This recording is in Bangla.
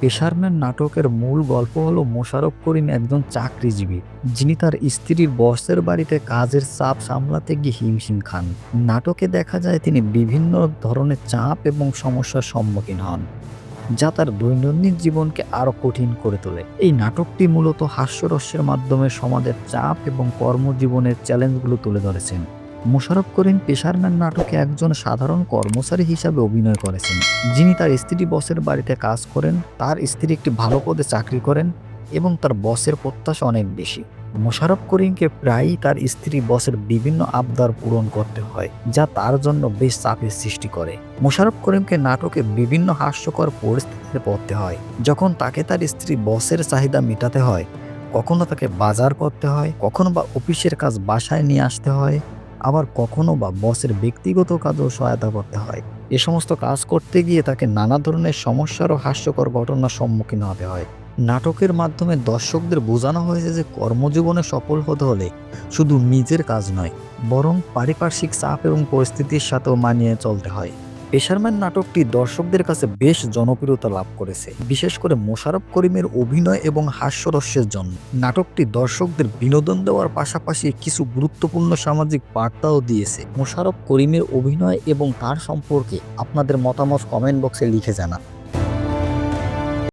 পেশারম্যান নাটকের মূল গল্প হলো মোশারফ করিম একজন চাকরিজীবী, যিনি তার স্ত্রীর বসের বাড়িতে কাজের চাপ সামলাতে গিয়ে হিমশিম খান। নাটকে দেখা যায় তিনি বিভিন্ন ধরনের চাপ এবং সমস্যার সম্মুখীন হন, যা তার দৈনন্দিন জীবনকে আরও কঠিন করে তোলে। এই নাটকটি মূলত হাস্যরস্যের মাধ্যমে সমাজের চাপ এবং কর্মজীবনের চ্যালেঞ্জগুলো তুলে ধরেছেন। মোশাররফ করিম পেশারম্যান নাটকে একজন সাধারণ কর্মচারী হিসাবে অভিনয় করেছেন। যিনি তার স্ত্রী বসের বাড়িতে কাজ করেন, তার স্ত্রী একটি ভালো পদে চাকরি করেন এবং তার বসের প্রত্যাশা অনেক বেশি। মোশারফ করিমকে প্রায়ই তার স্ত্রী বসের বিভিন্ন আবদার পূরণ করতে হয়, যা তার জন্য বেশ চাপের সৃষ্টি করে। মোশারফ করিমকে নাটকে বিভিন্ন হাস্যকর পরিস্থিতিতে পড়তে হয়। যখন তাকে তার স্ত্রী বসের চাহিদা মেটাতে হয়, কখনো তাকে বাজার করতে হয়, কখনো বা অফিসের কাজ বাসায় নিয়ে আসতে হয় আবার কখনো বা বসের ব্যক্তিগত কাজেও সহায়তা করতে হয়। এ সমস্ত কাজ করতে গিয়ে তাকে নানা ধরনের সমস্যার ও হাস্যকর ঘটনার সম্মুখীন হতে হয়। নাটকের মাধ্যমে দর্শকদের বোঝানো হয়েছে যে কর্মজীবনে সফল হতে হলে শুধু নিজের কাজ নয়, বরং পারিপার্শ্বিক চাপ এবং পরিস্থিতির সাথেও মানিয়ে চলতে হয়। পেশারম্যান নাটকটি দর্শকদের কাছে বেশ জনপ্রিয়তা লাভ করেছে, বিশেষ করে মোশারফ করিমের অভিনয় এবং হাস্যরস্যের জন্য। নাটকটি দর্শকদের বিনোদন দেওয়ার পাশাপাশি কিছু গুরুত্বপূর্ণ সামাজিক বার্তাও দিয়েছে। মোশারফ করিমের অভিনয় এবং তার সম্পর্কে আপনাদের মতামত কমেন্ট বক্সে লিখে জানান।